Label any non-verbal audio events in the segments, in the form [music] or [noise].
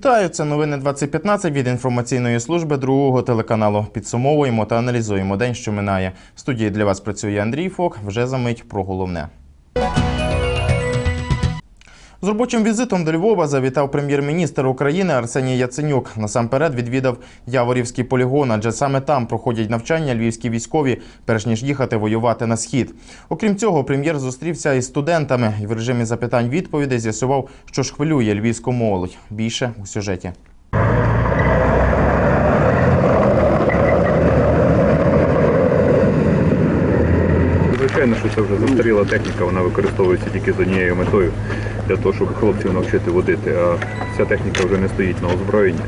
Вітаю! Це новини 2015 від інформаційної служби другого телеканалу. Підсумовуємо та аналізуємо день, що минає. В студії для вас працює Андрій Фок. Вже за мить про головне. З робочим візитом до Львова завітав прем'єр-міністр України Арсеній Яценюк. Насамперед відвідав Яворівський полігон, адже саме там проходять навчання львівські військові, перш ніж їхати воювати на схід. Окрім цього, прем'єр зустрівся із студентами і в режимі запитань-відповідей з'ясував, що ж хвилює львівську молодь. Більше у сюжеті. Це вже застаріла техніка, вона використовується тільки з однією метою для того, щоб хлопців навчити водити. А ця техніка вже не стоїть на озброєнні.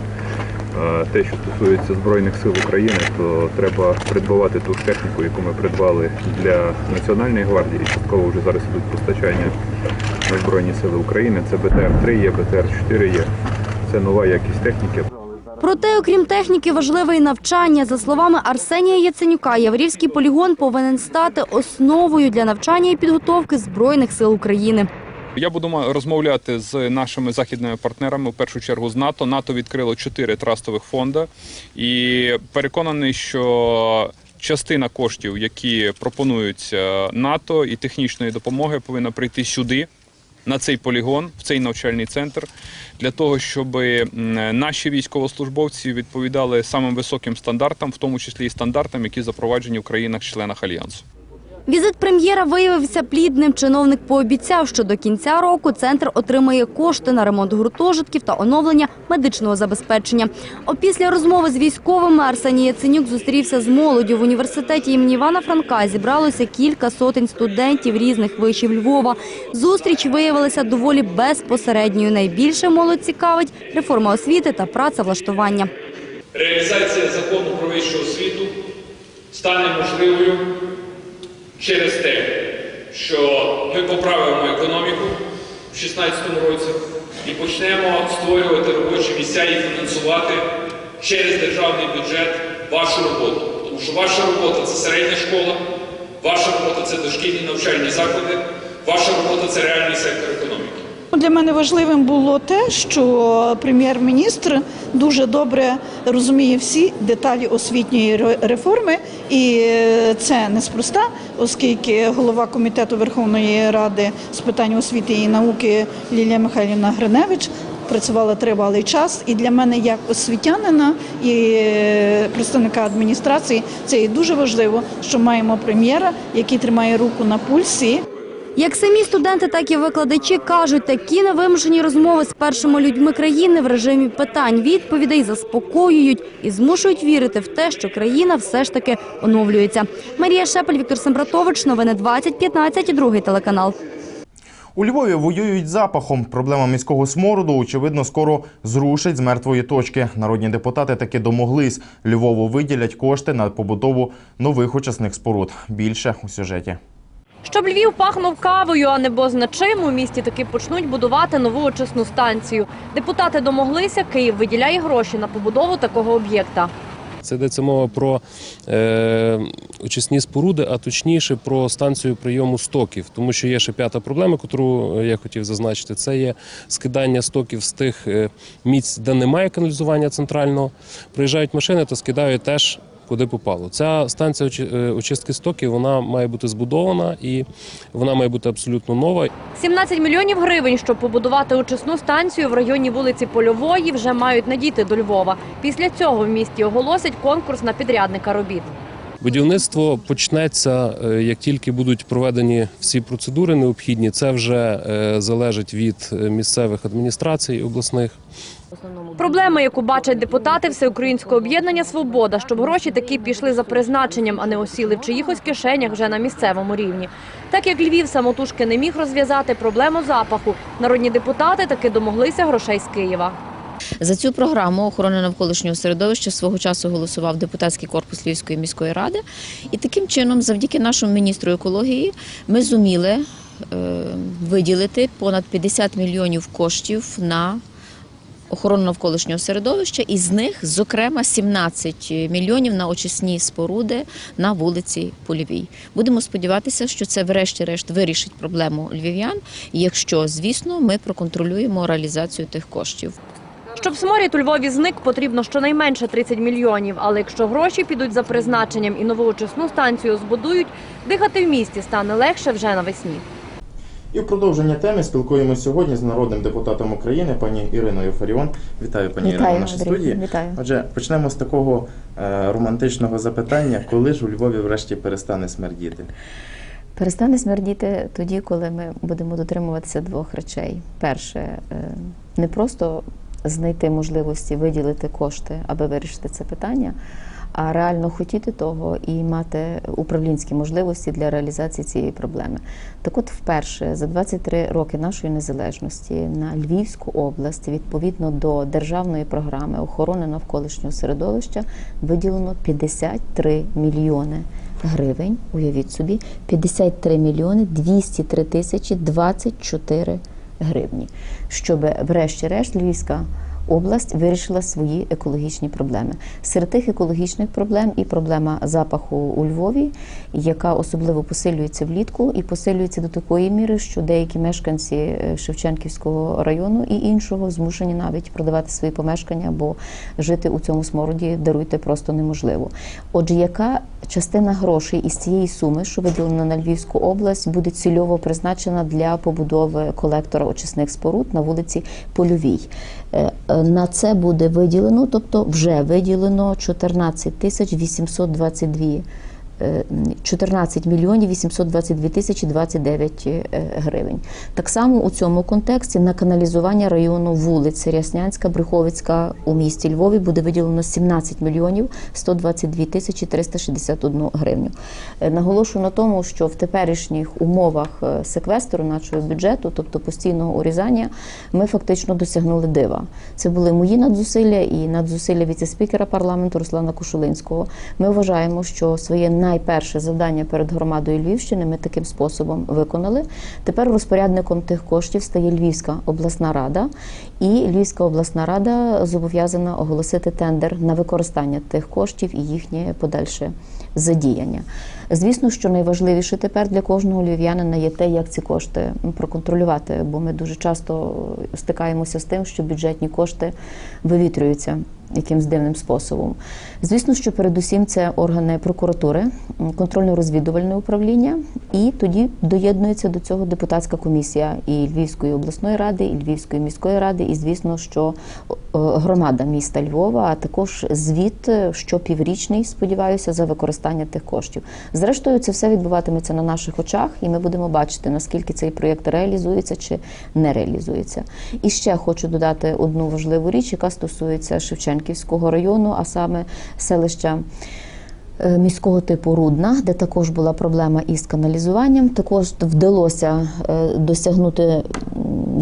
Те, що стосується Збройних сил України, то треба придбавати ту ж техніку, яку ми придбали для Національної гвардії. Частково вже зараз ідуть постачання на Збройні Сили України. Це БТР-3 є, БТР-4 є. Це нова якість техніки. Проте, окрім техніки, важливе і навчання. За словами Арсенія Яценюка, Яврівський полігон повинен стати основою для навчання і підготовки Збройних сил України. Я буду розмовляти з нашими західними партнерами, в першу чергу з НАТО. НАТО відкрило чотири трастових фонди і переконаний, що частина коштів, які пропонуються НАТО і технічної допомоги, повинна прийти сюди. На цей полігон, в цей навчальний центр, для того, щоб наші військовослужбовці відповідали самим високим стандартам, в тому числі і стандартам, які запроваджені в країнах-членах альянсу. Візит прем'єра виявився плідним. Чиновник пообіцяв, що до кінця року центр отримає кошти на ремонт гуртожитків та оновлення медичного забезпечення. Опісля розмови з військовими Арсеній Яценюк зустрівся з молоддю. В університеті імені Івана Франка зібралося кілька сотень студентів різних вишів Львова. Зустріч виявилася доволі безпосередньою. Найбільше молодь цікавить реформа освіти та працевлаштування. Реалізація закону про вищу освіту стане можливою через те, що ми поправимо економіку в 2016 році і почнемо створювати робочі місця і фінансувати через державний бюджет вашу роботу. Тому що ваша робота це середня школа, ваша робота це дошкільні навчальні заклади, ваша робота це реальний сектор економіки. Ну, Для мене важливим було те, що прем'єр-міністр дуже добре розуміє всі деталі освітньої реформи, і е, це неспроста, оскільки голова комітету Верховної Ради з питань освіти і науки Лілія Михайлівна Гриневич працювала тривалий час. І для мене, як освітянина і е, представника адміністрації, це і дуже важливо, що маємо прем'єра, який тримає руку на пульсі. Як самі студенти, так і викладачі кажуть, такі невимушені розмови з першими людьми країни в режимі питань відповідей заспокоюють і змушують вірити в те, що країна все ж таки оновлюється. Марія Шепель, Віктор Сембратович, новини 2015, другий телеканал. У Львові воюють запахом. Проблема міського смороду, очевидно, скоро зрушить з мертвої точки. Народні депутати таки домоглись. Львову виділять кошти на побудову нових очисних споруд. Більше у сюжеті. Щоб Львів пахнув кавою, а не бозначим, у місті таки почнуть будувати нову очисну станцію. Депутати домоглися, Київ виділяє гроші на побудову такого об'єкта. Це йдеться мова про е, очисні споруди, а точніше про станцію прийому стоків. Тому що є ще п'ята проблема, яку я хотів зазначити, це є скидання стоків з тих е, місць, де немає каналізування центрального. Приїжджають машини та скидають теж. Куди попало. Ця станція е, очистки стоків вона має бути збудована і вона має бути абсолютно нова. 17 мільйонів гривень, щоб побудувати очисну станцію в районі вулиці Польової, вже мають надійти до Львова. Після цього в місті оголосять конкурс на підрядника робіт. Будівництво почнеться, е, як тільки будуть проведені всі процедури необхідні. Це вже е, залежить від е, місцевих адміністрацій обласних. Проблема, яку бачать депутати Всеукраїнського об'єднання Свобода, щоб гроші таки пішли за призначенням, а не осіли в чиїхось кишенях вже на місцевому рівні. Так як Львів самотужки не міг розв'язати проблему запаху, народні депутати таки домоглися грошей з Києва. За цю програму охорони навколишнього середовища свого часу голосував депутатський корпус Львівської міської ради. І таким чином, завдяки нашому міністру екології, ми зуміли е, виділити понад 50 мільйонів коштів на охорону навколишнього середовища, і з них, зокрема, 17 мільйонів на очисні споруди на вулиці Польовій. Будемо сподіватися, що це, врешті-решт, вирішить проблему львів'ян, якщо, звісно, ми проконтролюємо реалізацію тих коштів. Щоб сморід у Львові зник, потрібно щонайменше 30 мільйонів. Але якщо гроші підуть за призначенням і нову очисну станцію збудують, дихати в місті стане легше вже навесні. І в продовження теми спілкуємося сьогодні з народним депутатом України, пані Іриною Фаріон. Вітаю, пані Ірино, в нашій Андрій, студії. Вітаю. Отже, почнемо з такого е, романтичного запитання, коли ж у Львові врешті перестане смердіти? Перестане смердіти тоді, коли ми будемо дотримуватися двох речей. Перше, е, не просто знайти можливості виділити кошти, аби вирішити це питання, а реально хотіти того і мати управлінські можливості для реалізації цієї проблеми. Так от, вперше за 23 роки нашої незалежності на Львівську область, відповідно до державної програми охорони навколишнього середовища, виділено 53 мільйони гривень. Уявіть собі, 53 мільйони 203 тисячі 24 гривні, щоб врешті-решт Львівська область вирішила свої екологічні проблеми. Серед тих екологічних проблем і проблема запаху у Львові, яка особливо посилюється влітку і посилюється до такої міри, що деякі мешканці е, Шевченківського району і іншого змушені навіть продавати свої помешкання, бо жити у цьому смороді даруйте просто неможливо. Отже, яка частина грошей із цієї суми, що виділена на Львівську область, буде цільово призначена для побудови колектора очисних споруд на вулиці Польовій? Е, На це буде виділено, тобто вже виділено 14 тисяч 822 е, 14 мільйонів 822 тисячі 29 е, гривень. Так само у цьому контексті на каналізування району вулиць Ряснянська, Брюховицька у місті Львові буде виділено 17 мільйонів 122 тисячі 361 гривню. Е, Наголошую на тому, що в теперішніх умовах е, секвестру нашого бюджету, тобто постійного урізання, ми фактично досягнули дива. Це були мої надзусилля і надзусилля віце-спікера парламенту Руслана Кушулинського. Ми вважаємо, що своє найперше завдання перед громадою Львівщини ми таким способом виконали. Тепер розпорядником тих коштів стає Львівська обласна рада, і Львівська обласна рада зобов'язана оголосити тендер на використання тих коштів і їхнє подальше задіяння. Звісно, що найважливіше тепер для кожного львів'янина є те, як ці кошти проконтролювати, бо ми дуже часто стикаємося з тим, що бюджетні кошти вивітрюються якимсь дивним способом. Звісно, що передусім це органи прокуратури, контрольно-розвідувальне управління, і тоді доєднується до цього депутатська комісія і Львівської обласної ради, і Львівської міської ради, і звісно, що е, громада міста Львова, а також звіт е, щопіврічний, сподіваюся, за використання тих коштів. Зрештою, це все відбуватиметься на наших очах, і ми будемо бачити, наскільки цей проєкт реалізується чи не реалізується. І ще хочу додати одну важливу річ, яка стосується Шевченківського району, а саме селища. е, Міського типу Рудна, де також була проблема із каналізуванням, також вдалося е, досягнути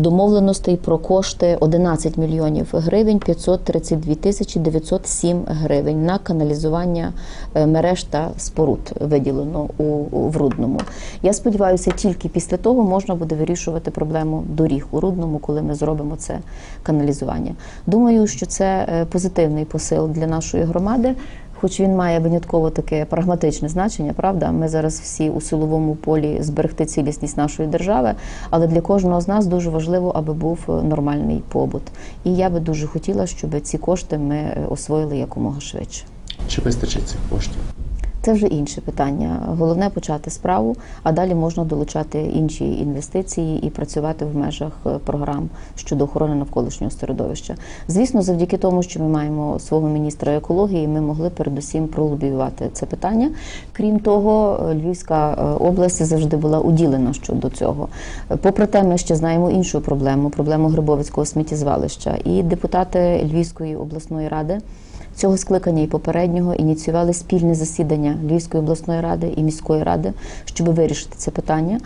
домовленостей про кошти 11 мільйонів гривень 532 тисячі 907 гривень на каналізування е, мереж та споруд виділено у, в Рудному. Я сподіваюся, тільки після того можна буде вирішувати проблему доріг у Рудному, коли ми зробимо це каналізування. Думаю, що це е, позитивний посил для нашої громади. Хоч він має винятково таке прагматичне значення, правда, ми зараз всі у силовому полі зберегти цілісність нашої держави, але для кожного з нас дуже важливо, аби був е, нормальний побут. І я би дуже хотіла, щоб ці кошти ми е, освоїли якомога швидше. Чи вистачить цих коштів? Це вже інше питання. Головне почати справу, а далі можна долучати інші інвестиції і працювати в межах е, програм щодо охорони навколишнього середовища. Звісно, завдяки тому, що ми маємо свого міністра екології, ми могли передусім пролобіювати це питання. Крім того, е, Львівська е, область завжди була уділена щодо цього. Попри те, ми ще знаємо іншу проблему проблему Грибовицького сміттєзвалища. І депутати Львівської обласної ради цього скликання і попереднього ініціювали спільне засідання Львівської обласної ради і міської ради, щоб вирішити це питання.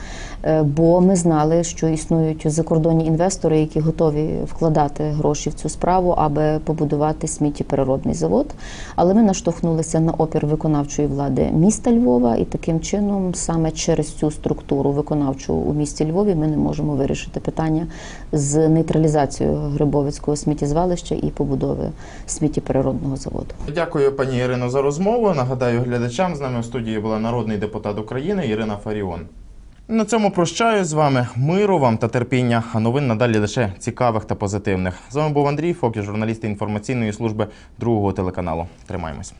Е, Бо ми знали, що існують закордонні інвестори, які готові вкладати гроші в цю справу, аби побудувати сміттєпереробний завод. Але ми наштовхнулися на опір виконавчої влади міста Львова, і таким чином, саме через цю структуру виконавчу у місті Львові, ми не можемо вирішити питання з нейтралізацією Грибовицького сміттєзвалища і побудови сміттєпереробного заводу. Дякую, пані Ірино, за розмову. Нагадаю глядачам, з нами в студії була народний депутат України Ірина Фаріон. На цьому прощаю з вами. Миру вам та терпіння. А новин надалі лише цікавих та позитивних. З вами був Андрій Фокі, журналіст інформаційної служби другого телеканалу. Тримаємось.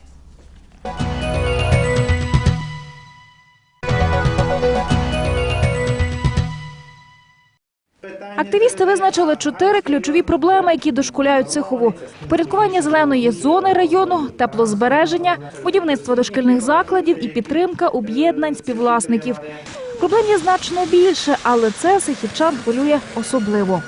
Активісти визначили чотири ключові проблеми, які дошкуляють Сихову: впорядкування зеленої зони району, теплозбереження, будівництво дошкільних закладів і підтримка об'єднань співвласників. Проблем є значно більше, але це сихівчан хвилює особливо.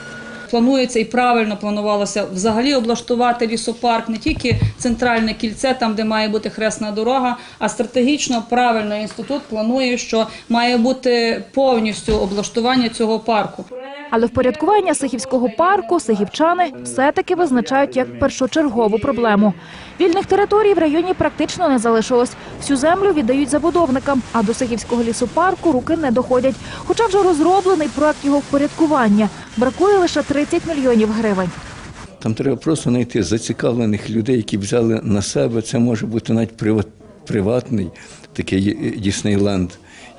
Планується і правильно планувалося взагалі облаштувати лісопарк, не тільки центральне кільце, там де має бути хресна дорога, а стратегічно правильно інститут планує, що має бути повністю облаштування цього парку. Але впорядкування Сихівського парку сихівчани все-таки визначають як першочергову проблему. Вільних територій в районі практично не залишилось. Всю землю віддають забудовникам, а до Сихівського лісопарку руки не доходять. Хоча вже розроблений проект його впорядкування. Бракує лише 30 мільйонів гривень. Там треба просто знайти зацікавлених людей, які взяли на себе. Це може бути навіть приват, приватний такий Діснейленд,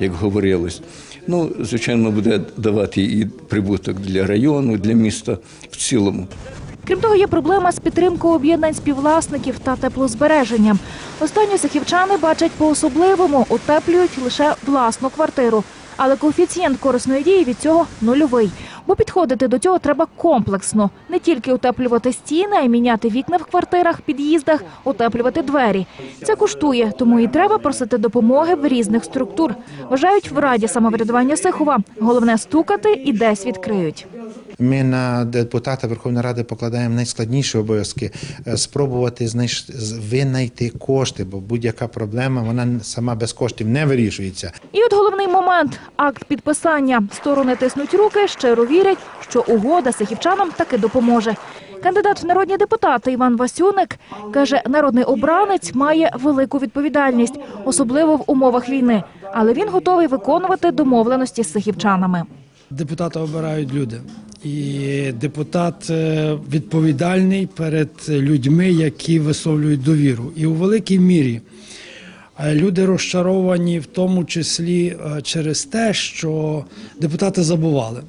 як говорилось. Ну, звичайно, буде давати і прибуток для району, для міста в цілому. Крім того, є проблема з підтримкою об'єднань співвласників та теплозбереженням. Останні сахівчани бачать по-особливому, утеплюють лише власну квартиру. Але коефіцієнт корисної дії від цього нульовий. Бо підходити до цього треба комплексно. Не тільки утеплювати стіни, а й міняти вікна в квартирах, під'їздах, утеплювати двері. Це коштує, тому і треба просити допомоги в різних структур. Вважають в Раді самоврядування Сихова. Головне стукати і десь відкриють. Ми на депутата Верховної Ради покладаємо найскладніші обов'язки е, спробувати знайш- винайти кошти, бо будь-яка проблема вона сама без коштів не вирішується. І от головний момент – акт підписання. Сторони тиснуть руки, щиро вірять, що угода сихівчанам таки допоможе. Кандидат в народні депутати Іван Васюник каже, народний обранець має велику відповідальність, особливо в умовах війни. Але він готовий виконувати домовленості з сихівчанами. Депутата обирають люди. І депутат е, відповідальний перед людьми, які висловлюють довіру. І у великій мірі е, люди розчаровані в тому числі е, через те, що депутати забували.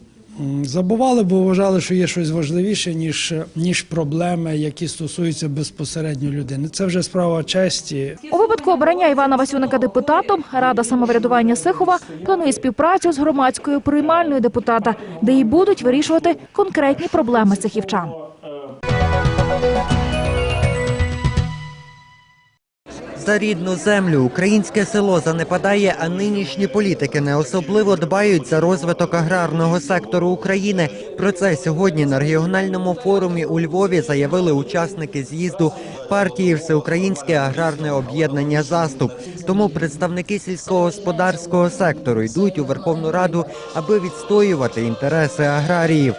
Забували, бо вважали, що є щось важливіше, ніж, ніж проблеми, які стосуються безпосередньо людини. Це вже справа честі. У випадку обрання Івана Васюника депутатом Рада самоврядування Сихова планує співпрацю з громадською приймальною депутата, де й будуть вирішувати конкретні проблеми сихівчан. За рідну землю українське село занепадає, а нинішні політики не особливо дбають за розвиток аграрного сектору України. Про це сьогодні на регіональному форумі у Львові заявили учасники з'їзду партії Всеукраїнське аграрне об'єднання Заступ. Тому представники сільськогосподарського сектору йдуть у Верховну Раду, аби відстоювати інтереси аграріїв.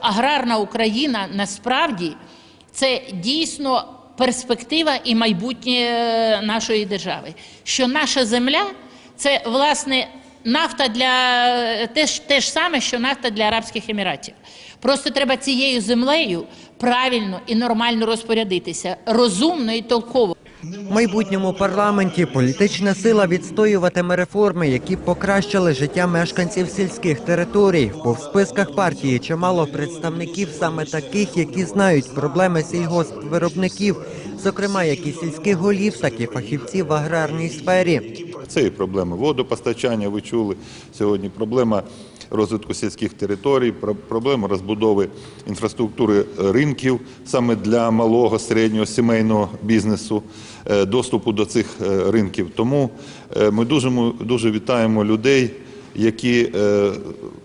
аграрна Україна насправді це дійсно перспектива і майбутнє е, нашої держави. Що наша земля це власне нафта для те ж, те ж саме, що нафта для Арабських Еміратів. Просто треба цією землею правильно і нормально розпорядитися, розумно і толково. В майбутньому парламенті політична сила відстоюватиме реформи, які покращили життя мешканців сільських територій. Бо в списках партії чимало представників саме таких, які знають проблеми сільгоспвиробників, зокрема як і сільських голів, так і фахівців в аграрній сфері. Це і проблеми водопостачання, ви чули сьогодні, проблема розвитку сільських територій, про- проблема розбудови інфраструктури ринків саме для малого, середнього, сімейного бізнесу, е, доступу до цих е, ринків. Тому е, ми дуже, дуже вітаємо людей, які е,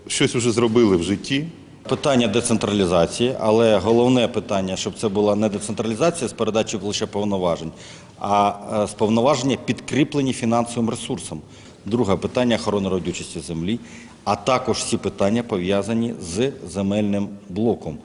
щось вже зробили в житті. Питання децентралізації, але головне питання, щоб це була не децентралізація з передачі лише повноважень, а е, з повноваження підкріплені фінансовим ресурсом. Друге питання охорони родючості землі. А також всі питання пов'язані з земельним блоком.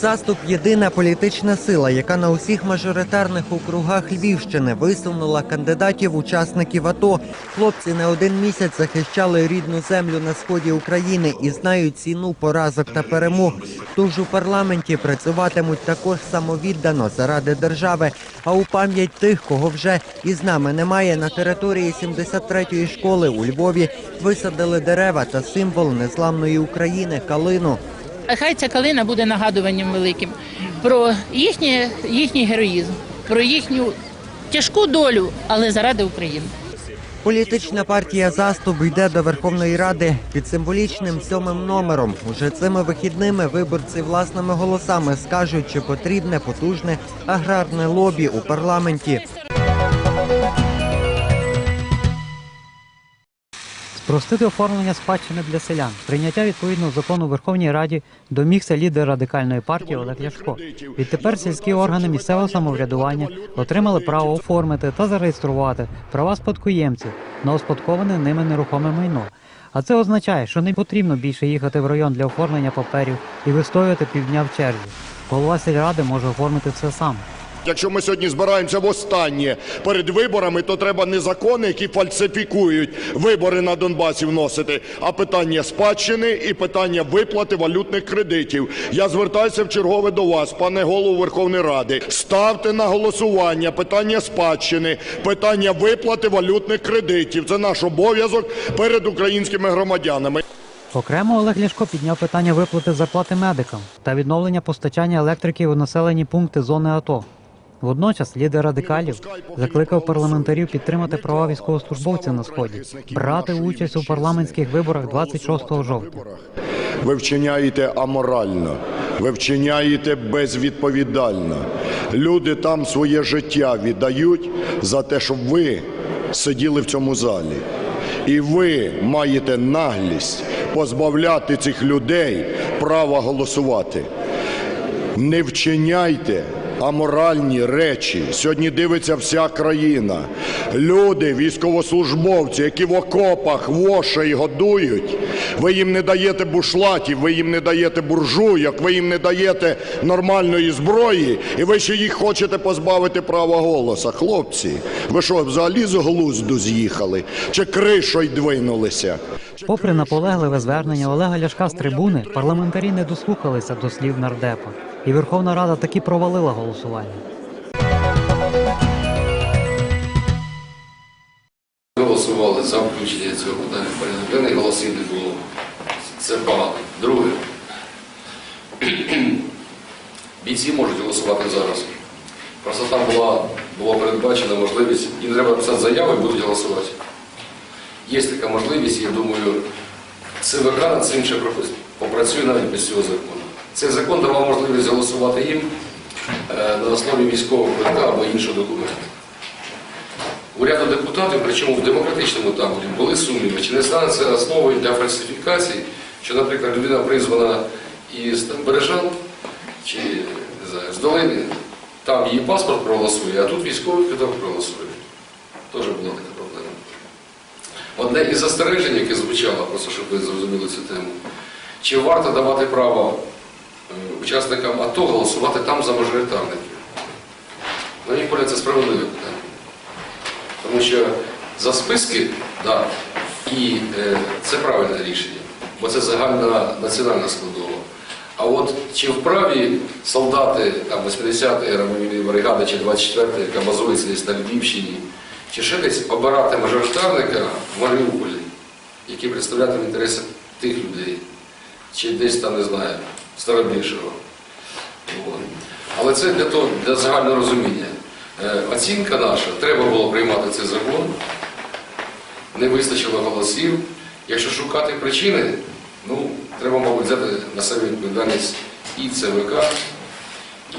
Заступ єдина політична сила, яка на усіх мажоритарних округах Львівщини висунула кандидатів учасників АТО. Хлопці не один місяць захищали рідну землю на сході України і знають ціну поразок та перемог. Тож у парламенті працюватимуть також самовіддано заради держави. А у пам'ять тих, кого вже із нами немає, на території 73-ї школи у Львові висадили дерева та символ незламної України калину. Хай ця калина буде нагадуванням великим про їхнє, їхній героїзм, про їхню тяжку долю, але заради України. Політична партія «Заступ» йде до Верховної Ради під символічним сьомим номером. Уже цими вихідними виборці власними голосами скажуть, чи потрібне потужне аграрне лобі у парламенті. Спростити оформлення спадщини для селян. Прийняття відповідного закону Верховній Раді домігся лідер радикальної партії Олег Ляшко. Відтепер сільські органи місцевого самоврядування отримали право оформити та зареєструвати права спадкоємців на успадковане ними нерухоме майно. А це означає, що не потрібно більше їхати в район для оформлення паперів і вистоювати півдня в черзі. Голова сільради може оформити все сам. Якщо ми сьогодні збираємося в останнє перед виборами, то треба не закони, які фальсифікують вибори на Донбасі вносити, а питання спадщини і питання виплати валютних кредитів. Я звертаюся в чергове до вас, пане голову Верховної Ради. Ставте на голосування питання спадщини, питання виплати валютних кредитів. Це наш обов'язок перед українськими громадянами. Окремо Олег Ляшко підняв питання виплати зарплати медикам та відновлення постачання електрики у населені пункти зони АТО. Водночас лідер радикалів закликав парламентарів підтримати права військовослужбовців на сході, брати участь у парламентських виборах 26 жовтня. Ви вчиняєте аморально, ви вчиняєте безвідповідально. Люди там своє життя віддають за те, щоб ви сиділи в цьому залі. І ви маєте наглість позбавляти цих людей права голосувати. Не вчиняйте аморальні речі. Сьогодні дивиться вся країна. Люди, військовослужбовці, які в окопах вошей годують, ви їм не даєте бушлатів, ви їм не даєте буржуйок, ви їм не даєте нормальної зброї, і ви ще їх хочете позбавити права голоса. Хлопці, ви що, взагалі з глузду з'їхали? Чи кришою двинулися? Попри наполегливе звернення Олега Ляшка з трибуни, парламентарі не дослухалися до слів нардепа, і Верховна Рада таки провалила голосування. Голосували за включення цього питання в порядок денний, голосів не було. Це багато. Друге, [clears throat] бійці можуть голосувати зараз. Просто там була, була передбачена можливість, їм треба писати заяви будуть голосувати. Є така можливість, я думаю, ЦВК над цим ще попрацює навіть без цього закону. Цей закон давав можливість голосувати їм е, на основі військового квитка або іншого документу. У ряду депутатів, причому в демократичному таборі, були сумніви, чи не стане це основою для фальсифікацій, що, наприклад, людина призвана із там, Бережан чи не знаю, з долини, там її паспорт проголосує, а тут військовий квиток проголосує. Теж була така проблема. Одне із застережень, яке звучало, просто щоб ви зрозуміли цю тему, чи варто давати право учасникам АТО голосувати там за мажоритарників? На мій погляд, це справедливе питання. Тому що за списки, да, і е, це правильне рішення, бо це загальна національна складова. А от чи вправі солдати 80-ї рамовільної бригади чи 24-ї, яка базується десь на Львівщині, чи ще десь обирати мажоритарника в Маріуполі, який представлятиме інтереси тих людей, чи десь там, не знаю, Старобільшого. От. Але це для того, для загального розуміння. Е, Оцінка наша, треба було приймати цей закон, не вистачило голосів. Якщо шукати причини, ну, треба, мабуть, взяти на себе відповідальність і ЦВК,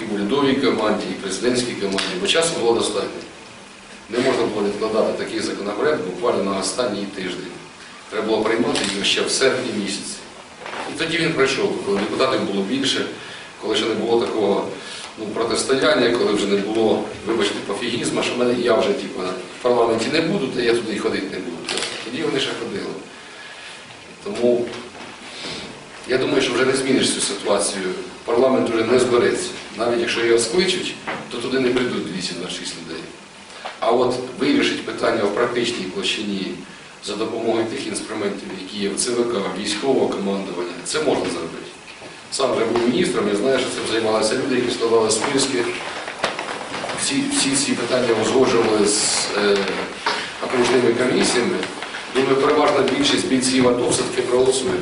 і урядовій команді, і президентській команді, бо часу було достатньо. Не можна було відкладати такий законопроект буквально на останній тиждень. Треба було приймати його ще в серпні місяці. І тоді він пройшов, коли депутатів було більше, коли ще не було такого ну, протистояння, коли вже не було, вибачте, пофігізму, що мене я вже типу, в парламенті не буду, то я туди ходити не буду. Тоді вони ще ходили. Тому Я думаю, що вже не зміниш цю ситуацію. Парламент вже не збереться. Навіть якщо його скличуть, то туди не прийдуть 226 людей. А от вирішить питання в практичній площині за допомогою тих інструментів, які є в ЦВК, військового командування, це можна зробити. Сам вже був міністром, я знаю, що цим займалися люди, які складали списки. Всі, всі ці питання узгоджували з е, окружними комісіями. Думаю, переважна більшість бійців АТО все-таки проголосує.